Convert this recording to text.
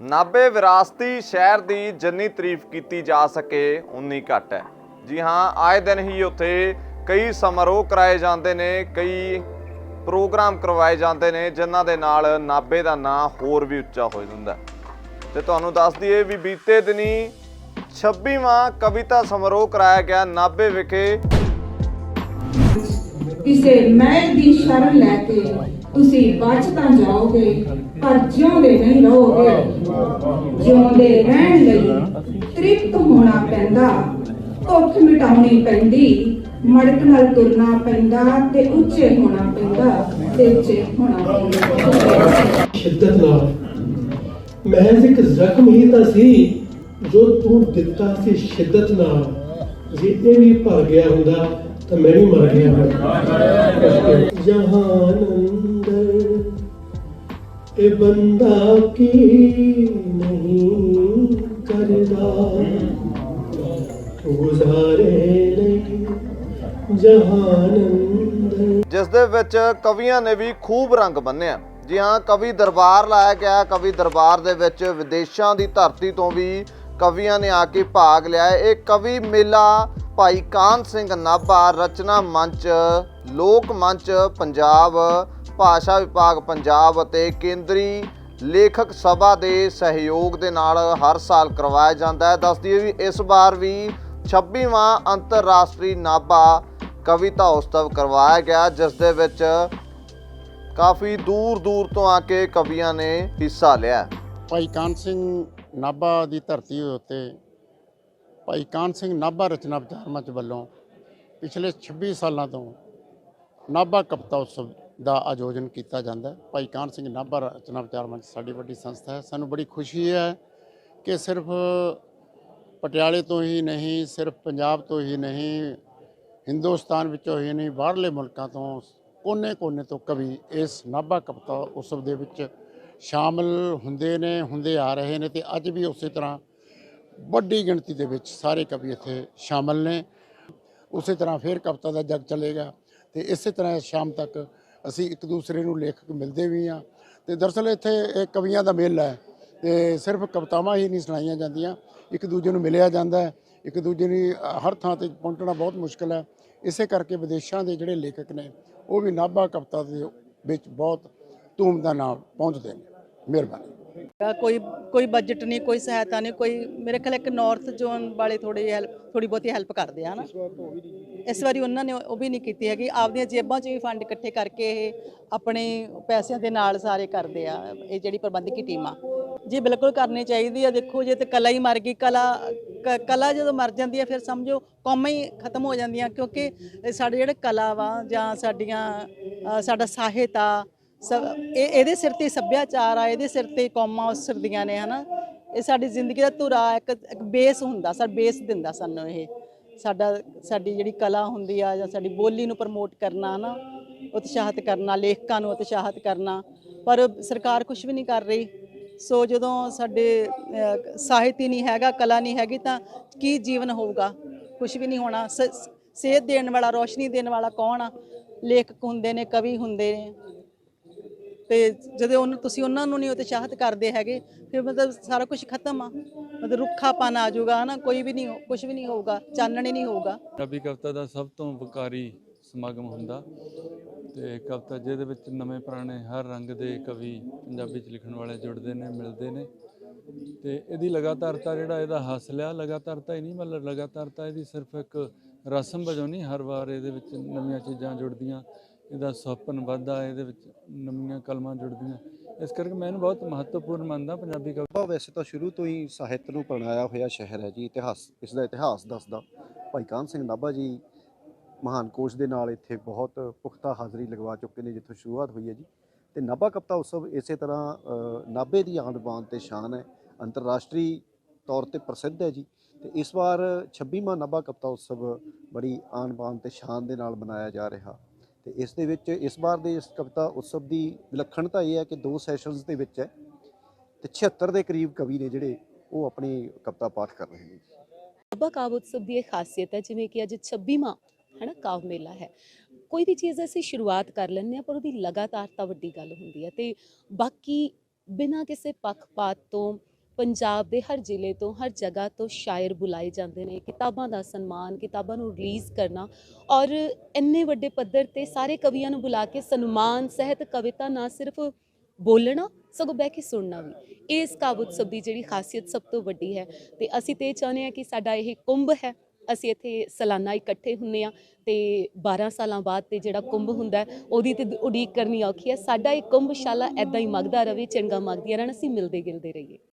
ਨਾਬੇ ਵਿਰਾਸਤੀ ਸ਼ਹਿਰ ਦੀ ਜਿੰਨੀ ਤਾਰੀਫ ਕੀਤੀ ਜਾ ਸਕੇ, ਉਨੀ ਘੱਟ ਹੈ ਜੀ ਹਾਂ, ਆਏ ਦਿਨ ਹੀ ਉੱਥੇ ਕਈ ਸਮਾਰੋਹ ਕਰਾਏ ਜਾਂਦੇ ਨੇ, ਕਈ ਪ੍ਰੋਗਰਾਮ ਕਰਵਾਏ ਜਾਂਦੇ ਨੇ, ਜਿਨ੍ਹਾਂ ਦੇ ਨਾਲ ਨਾਬੇ ਦਾ ਨਾਂ ਹੋਰ ਵੀ ਉੱਚਾ ਹੋ ਜਾਂਦਾ ਹੈ। ਤੇ ਤੁਹਾਨੂੰ ਦੱਸ ਦਈਏ ਵੀ ਬੀਤੇ ਦਿਨੀ 26ਵਾਂ ਕਵਿਤਾ ਸਮਾਰੋਹ ਕਰਾਇਆ ਗਿਆ ਨਾਬੇ ਵਿਖੇ ਕਿਸੇ ਮਹਿਲ ਦੀ ਸ਼ਰਨ ਲੈ ਕੇ ਤੁਸੀਂ ਬਚ ਤਾਂ ਜਾਓਗੇ, ਪਰ ਜਿਉਂਦੇ ਨਹੀਂ ਰਹੋਗੇ। ਜਿਉਂਦੇ ਰਹਿਣ ਲਈ ਤ੍ਰਿਪਤ ਹੋਣਾ ਪੈਂਦਾ ਭੁੱਖ ਮਿਟਾਉਣੀ ਪੈਂਦੀ, ਮੜਕ ਨਾਲ ਤੁਰਨਾ ਪੈਂਦਾ ਤੇ ਉੱਚੇ ਹੋਣਾ ਪੈਂਦਾ ਤੇ ਉੱਚੇ ਹੋਣਾ ਪੈਂਦਾ। ਸ਼ਿੱਦਤ ਨਾਲ। ਮਹਿਜ਼ ਇੱਕ ਜ਼ਖਮ ਹੀ ਤਾਂ ਸੀ ਜੋ ਤੂੰ ਦਿੱਤਾ ਸੀ ਸ਼ਿੱਦਤ ਨਾਲ। ਜੇ ਵੀ ਭਰ ਗਿਆ ਹੁੰਦਾ, ਤਾਂ ਮੈਂ ਵੀ ਮਰ ਗਿਆ ਜਹਾਨ ਅੰਦਰ ਇਹ ਬੰਦਾ ਕੀ ਨਹੀਂ ਕਰਦਾ? ਗੁਜ਼ਾਰੇ ਲਈ ਜਹਾਨ ਅੰਦਰ ਜਿਸ ਦੇ ਵਿੱਚ ਕਵੀਆਂ ਨੇ ਵੀ ਖੂਬ ਰੰਗ ਬੰਨਿਆ। ਜੀ ਹਾਂ, ਕਵੀ ਦਰਬਾਰ ਲਾਇਆ ਗਿਆ। ਕਵੀ ਦਰਬਾਰ ਦੇ ਵਿੱਚ ਵਿਦੇਸ਼ਾਂ ਦੀ ਧਰਤੀ ਤੋਂ ਵੀ ਕਵੀਆਂ ਨੇ ਆ ਕੇ ਭਾਗ ਲਿਆ ਇਹ ਕਵੀ ਮੇਲਾ ਭਾਈ ਕਾਨ ਸਿੰਘ ਨਾਭਾ ਰਚਨਾ ਮੰਚ, ਲੋਕ ਮੰਚ, ਪੰਜਾਬ, ਭਾਸ਼ਾ ਵਿਭਾਗ ਪੰਜਾਬ ਅਤੇ ਕੇਂਦਰੀ ਲੇਖਕ ਸਭਾ ਦੇ ਸਹਿਯੋਗ ਦੇ ਨਾਲ ਹਰ ਸਾਲ ਕਰਵਾਇਆ ਜਾਂਦਾ ਹੈ। ਦੱਸ ਦਈਏ ਵੀ ਇਸ ਵਾਰ ਵੀ 26ਵਾਂ ਅੰਤਰਰਾਸ਼ਟਰੀ ਨਾਭਾ ਕਵਿਤਾ ਉਤਸਵ ਕਰਵਾਇਆ ਗਿਆ, ਜਿਸ ਦੇ ਵਿੱਚ ਕਾਫੀ ਦੂਰ ਦੂਰ ਤੋਂ ਆ ਕੇ ਕਵੀਆਂ ਨੇ ਹਿੱਸਾ ਲਿਆ ਭਾਈ ਕਾਨ ਸਿੰਘ ਨਾਭਾ ਦੀ ਧਰਤੀ ਉੱਤੇ ਭਾਈ ਕਾਨ ਸਿੰਘ ਨਾਭਾ ਰਚਨਾ ਵਿਚਾਰ ਮੰਚ ਵੱਲੋਂ ਪਿਛਲੇ 26 ਸਾਲਾਂ ਤੋਂ ਨਾਭਾ ਕਵਿਤਾ ਉਤਸਵ ਦਾ ਆਯੋਜਨ ਕੀਤਾ ਜਾਂਦਾ ਭਾਈ ਕਾਨ ਸਿੰਘ ਨਾਭਾ ਰਚਨਾ ਵਿਚਾਰ ਮੰਚ ਸਾਡੀ ਵੱਡੀ ਸੰਸਥਾ ਹੈ। ਸਾਨੂੰ ਬੜੀ ਖੁਸ਼ੀ ਹੈ ਕਿ ਸਿਰਫ ਪਟਿਆਲੇ ਤੋਂ ਹੀ ਨਹੀਂ, ਸਿਰਫ ਪੰਜਾਬ ਤੋਂ ਹੀ ਨਹੀਂ, ਹਿੰਦੁਸਤਾਨ ਵਿੱਚੋਂ ਹੀ ਨਹੀਂ, ਬਾਹਰਲੇ ਮੁਲਕਾਂ ਤੋਂ ਕੋਨੇ-ਕੋਨੇ ਤੋਂ ਕਵੀ ਇਸ ਨਾਭਾ ਕਵਿਤਾ ਉਤਸਵ ਦੇ ਵਿੱਚ ਸ਼ਾਮਲ ਹੁੰਦੇ ਨੇ, ਹੁੰਦੇ ਆ ਰਹੇ ਨੇ ਤੇ ਅੱਜ ਵੀ ਉਸੇ ਤਰ੍ਹਾਂ ਵੱਡੀ ਗਿਣਤੀ ਦੇ ਵਿੱਚ ਸਾਰੇ ਕਵੀ ਇੱਥੇ ਸ਼ਾਮਲ ਨੇ। ਉਸੇ ਤਰ੍ਹਾਂ ਫਿਰ ਕਵਿਤਾ ਦਾ ਜਗ ਚੱਲੇਗਾ ਤੇ ਇਸੇ ਤਰ੍ਹਾਂ ਸ਼ਾਮ ਤੱਕ ਅਸੀਂ ਇੱਕ ਦੂਸਰੇ ਨੂੰ ਲੇਖਕ ਮਿਲਦੇ ਵੀ ਆ ਤੇ ਦਰਅਸਲ ਇੱਥੇ ਇਹ ਕਵੀਆਂ ਦਾ ਮੇਲਾ ਹੈ ਤੇ ਸਿਰਫ ਕਵਿਤਾਵਾਂ ਹੀ ਨਹੀਂ ਸੁਣਾਈਆਂ ਜਾਂਦੀਆਂ, ਇੱਕ ਦੂਜੇ ਨੂੰ ਮਿਲਿਆ ਜਾਂਦਾ ਹੈ, ਇੱਕ ਦੂਜੇ ਨੂੰ ਹਰ ਥਾਂ ਤੇ ਪਹੁੰਚਣਾ ਬਹੁਤ ਮੁਸ਼ਕਲ ਹੈ। ਇਸੇ ਕਰਕੇ ਵਿਦੇਸ਼ਾਂ ਦੇ ਜਿਹੜੇ ਲੇਖਕ ਨੇ ਉਹ ਵੀ ਨਾਭਾ ਕਵਿਤਾ ਦੇ ਵਿੱਚ ਬਹੁਤ ਧੂਮ ਦਾ ਨਾਮ ਪਹੁੰਚਦੇ ਨੇ। ਮਿਹਰਬਾਨੀ। ਕੋਈ ਕੋਈ ਬਜਟ ਨਹੀਂ, ਕੋਈ ਸਹਾਇਤਾ ਨਹੀਂ, ਕੋਈ, ਮੇਰੇ ਖਿਆਲ ਇੱਕ ਨਾਰਥ ਜ਼ੋਨ ਵਾਲੇ ਥੋੜੀ ਹੈਲਪ ਥੋੜੀ ਬਹੁਤੀ ਹੈਲਪ ਕਰਦੇ ਆ ਨਾ ਇਸ ਵਾਰੀ ਉਹਨਾਂ ਨੇ ਉਹ ਵੀ ਨਹੀਂ ਕੀਤੀ ਹੈਗੀ, ਆਪਦੀਆਂ ਜੇਬਾਂ 'ਚ ਵੀ ਫੰਡ ਇਕੱਠੇ ਕਰਕੇ ਇਹ ਆਪਣੇ ਪੈਸਿਆਂ ਦੇ ਨਾਲ ਸਾਰੇ ਕਰਦੇ ਆ, ਇਹ ਜਿਹੜੀ ਪ੍ਰਬੰਧਕੀ ਟੀਮ ਆ। ਜੀ ਬਿਲਕੁਲ ਕਰਨੀ ਚਾਹੀਦੀ ਆ, ਦੇਖੋ ਜੇ ਤੇ ਕਲਾ ਹੀ ਮਰ ਗਈ, ਕਲਾ, ਕ- ਕਲਾ ਜਦੋਂ ਮਰ ਜਾਂਦੀ ਆ, ਫਿਰ ਸਮਝੋ ਕੌਮਾਂ ਹੀ ਖਤਮ ਹੋ ਜਾਂਦੀਆਂ, ਕਿਉਂਕਿ ਸਾਡੇ ਜਿਹੜੇ ਕਲਾ ਵਾ ਜਾਂ ਸਾਡੀਆਂ ਸਾਡਾ ਸਾਹਿਤ ਆ ਇਹ, ਇਹਦੇ ਸਿਰ ਤੇ ਸੱਭਿਆਚਾਰ ਆ, ਇਹਦੇ ਸਿਰ ਤੇ ਕੌਮਾਂ ਉਸਰਦੀਆਂ ਨੇ, ਹਨਾ? ਇਹ ਸਾਡੀ ਜ਼ਿੰਦਗੀ ਦਾ ਧੁਰਾ, ਇੱਕ ਇੱਕ ਬੇਸ ਹੁੰਦਾ, ਸਾਡਾ ਬੇਸ ਦਿੰਦਾ ਸਾਨੂੰ ਇਹ। ਸਾਡਾ, ਸਾਡੀ ਜਿਹੜੀ ਕਲਾ ਹੁੰਦੀ ਆ, ਜਾਂ ਸਾਡੀ ਬੋਲੀ ਨੂੰ ਪ੍ਰਮੋਟ ਕਰਨਾ, ਹਨਾ? ਉਤਸ਼ਾਹਿਤ ਕਰਨਾ, ਲੇਖਕਾਂ ਨੂੰ ਉਤਸ਼ਾਹਿਤ ਕਰਨਾ। ਪਰ ਸਰਕਾਰ ਕੁਝ ਵੀ ਨਹੀਂ ਕਰ ਰਹੀ। ਸੋ ਜਦੋਂ ਸਾਡੇ ਸਾਹਿਤ ਹੀ ਨਹੀਂ ਹੈਗਾ, ਕਲਾ ਨਹੀਂ ਹੈਗੀ, ਤਾਂ ਕੀ ਜੀਵਨ ਹੋਊਗਾ? ਕੁਝ ਵੀ ਨਹੀਂ ਹੋਣਾ। ਸ- ਸੇਧ ਦੇਣ ਵਾਲਾ, ਰੋਸ਼ਨੀ ਦੇਣ ਵਾਲਾ ਕੌਣ ਆ? ਲੇਖਕ ਹੁੰਦੇ ਨੇ, ਕਵੀ ਹੁੰਦੇ ਨੇ। ਤੇ ਜਦੋਂ ਉਹਨੂੰ ਤੁਸੀਂ ਉਹਨਾਂ ਨੂੰ ਨਹੀਂ ਉਤਸ਼ਾਹਿਤ ਕਰਦੇ ਹੈਗੇ, ਫਿਰ ਮਤਲਬ ਸਾਰਾ ਕੁਝ ਖਤਮ ਆ। ਮਤਲਬ ਰੁੱਖਾਪਨ ਆ ਜਾਊਗਾ ਨਾ ਕੋਈ ਵੀ ਨਹੀਂ ਕੁਝ ਵੀ ਨਹੀਂ ਹੋਊਗਾ, ਚਾਨਣ ਨਹੀਂ ਹੋਊਗਾ। ਪੰਜਾਬੀ ਕਵਿਤਾ ਦਾ ਸਭ ਤੋਂ ਵਕਾਰੀ ਸਮਾਗਮ ਹੁੰਦਾ ਤੇ ਕਵਿਤਾ ਜਿਹਦੇ ਵਿੱਚ ਨਵੇਂ ਪੁਰਾਣੇ ਹਰ ਰੰਗ ਦੇ ਕਵੀ ਪੰਜਾਬੀ ਚ ਲਿਖਣ ਵਾਲੇ ਜੁੜਦੇ ਨੇ, ਮਿਲਦੇ ਨੇ ਤੇ ਇਹਦੀ ਲਗਾਤਾਰਤਾ ਜਿਹੜਾ ਇਹਦਾ ਹਾਸਲ ਆ, ਲਗਾਤਾਰਤਾ ਹੀ ਨਹੀਂ ਮਤਲਬ ਲਗਾਤਾਰਤਾ ਇਹਦੀ ਸਿਰਫ ਇੱਕ ਰਸਮ ਵਜੋਂ ਨਹੀਂ, ਹਰ ਵਾਰ ਇਹਦੇ ਵਿੱਚ ਨਵੀਆਂ ਚੀਜ਼ਾਂ ਜੁੜਦੀਆਂ ਇਹਦਾ ਸੁਹੱਪਨ ਵੱਧਦਾ ਇਹਦੇ ਵਿੱਚ ਨਵੀਆਂ ਕਲਮਾਂ ਜੁੜਦੀਆਂ। ਇਸ ਕਰਕੇ ਮੈਂ ਇਹਨੂੰ ਬਹੁਤ ਮਹੱਤਵਪੂਰਨ ਮੰਨਦਾ, ਪੰਜਾਬੀ ਕਵਿਤਾ ਵੈਸੇ ਤਾਂ ਸ਼ੁਰੂ ਤੋਂ ਹੀ ਸਾਹਿਤ ਨੂੰ ਪਰਣਾਇਆ ਹੋਇਆ ਸ਼ਹਿਰ ਹੈ ਜੀ, ਇਤਿਹਾਸ, ਇਸ ਦਾ ਇਤਿਹਾਸ ਦੱਸਦਾ। ਭਾਈ ਕਾਨ ਸਿੰਘ ਨਾਭਾ ਜੀ ਮਹਾਨ ਕੋਸ਼ ਦੇ ਨਾਲ ਇੱਥੇ ਬਹੁਤ ਪੁਖਤਾ ਹਾਜ਼ਰੀ ਲਗਵਾ ਚੁੱਕੇ ਨੇ, ਜਿੱਥੋਂ ਸ਼ੁਰੂਆਤ ਹੋਈ ਹੈ ਜੀ। ਤੇ ਨਾਭਾ ਕਵਿਤਾ ਉਤਸਵ ਇਸੇ ਤਰ੍ਹਾਂ ਨਾਭੇ ਦੀ ਆਂਦ ਬਾਂਦ ਤੇ ਸ਼ਾਨ ਹੈ, ਅੰਤਰਰਾਸ਼ਟਰੀ ਤੌਰ ਤੇ ਪ੍ਰਸਿੱਧ ਹੈ ਜੀ। ਤੇ ਇਸ ਵਾਰ 26ਵਾਂ ਨਾਭਾ ਕਵਿਤਾ ਉਤਸਵ ਬੜੀ ਆਨ ਬਾਨ ਤੇ ਸ਼ਾਨ ਦੇ ਨਾਲ ਮਨਾਇਆ ਜਾ ਰਿਹਾ। ਤੇ ਇਸ ਦੇ ਵਿੱਚ, ਇਸ ਵਾਰ ਦੇ ਇਸ ਕਵਿਤਾ ਉਤਸਵ ਦੀ ਵਿਲੱਖਣਤਾ ਇਹ ਹੈ ਕਿ ਦੋ ਸੈਸ਼ਨਸ ਦੇ ਵਿੱਚ ਹੈ ਤੇ 76 ਦੇ ਕਰੀਬ ਕਵੀ ਨੇ ਜਿਹੜੇ ਉਹ ਆਪਣੀ ਕਵਿਤਾ ਪਾਠ ਕਰ ਰਹੇ ਨੇ ਨਾਭਾ ਕਾਵ ਉਤਸਵ ਦੀ ਇਹ ਖਾਸੀਅਤ ਹੈ, ਜਿਵੇਂ ਕਿ ਅੱਜ 26ਵਾਂ ਹਨਾ, ਕਾਵ ਮੇਲਾ ਹੈ। ਕੋਈ ਵੀ ਚੀਜ਼ ਅਸੀਂ ਸ਼ੁਰੂਆਤ ਕਰ ਲੈਂਦੇ ਆ ਪਰ ਉਹਦੀ ਲਗਾਤਾਰਤਾ ਵੱਡੀ ਗੱਲ ਹੁੰਦੀ ਹੈ ਤੇ ਬਾਕੀ ਬਿਨਾਂ ਕਿਸੇ ਪੱਖਪਾਤ ਤੋਂ ਪੰਜਾਬ ਦੇ ਹਰ ਜ਼ਿਲ੍ਹੇ ਤੋਂ, ਹਰ ਜਗ੍ਹਾ ਤੋਂ ਸ਼ਾਇਰ ਬੁਲਾਏ ਜਾਂਦੇ ਨੇ, ਕਿਤਾਬਾਂ ਦਾ ਸਨਮਾਨ, ਕਿਤਾਬਾਂ ਨੂੰ ਰਿਲੀਜ਼ ਕਰਨਾ ਔਰ ਇੰਨੇ ਵੱਡੇ ਪੱਧਰ ਤੇ ਸਾਰੇ ਕਵੀਆਂ ਨੂੰ ਬੁਲਾ ਕੇ ਸਨਮਾਨ, ਸਹਿਤ ਕਵਿਤਾ ਨਾ ਸਿਰਫ ਬੋਲਣਾ, ਸਗੋਂ ਬਹਿ ਕੇ ਸੁਣਨਾ ਵੀ। ਇਸ ਕਾਵ ਉਤਸਵ ਦੀ ਜਿਹੜੀ ਖਾਸੀਅਤ ਸਭ ਤੋਂ ਵੱਡੀ ਹੈ ਤੇ ਅਸੀਂ ਤੇ ਇਹ ਚਾਹੁੰਦੇ ਹਾਂ ਕਿ ਸਾਡਾ ਇਹ ਕੁੰਭ ਹੈ, ਅਸੀਂ ਇੱਥੇ ਸਾਲਾਨਾ ਇਕੱਠੇ ਹੁੰਨੇ ਆ ਤੇ 12 ਸਾਲਾਂ ਬਾਅਦ ਤੇ ਜਿਹੜਾ ਕੁੰਭ ਹੁੰਦਾ ਉਹਦੀ ਤੇ ਉਡੀਕ ਕਰਨੀ ਔਖੀ ਹੈ। ਸਾਡਾ ਇਹ ਕੁੰਭਸ਼ਾਲਾ ਐਦਾਂ ਹੀ ਮਗਦਾ ਰਵੇ ਚੰਗਾ ਮਗਦੀਆਂ ਰਹਿਣ, ਅਸੀਂ ਮਿਲਦੇ ਗਿਲਦੇ ਰਹੀਏ।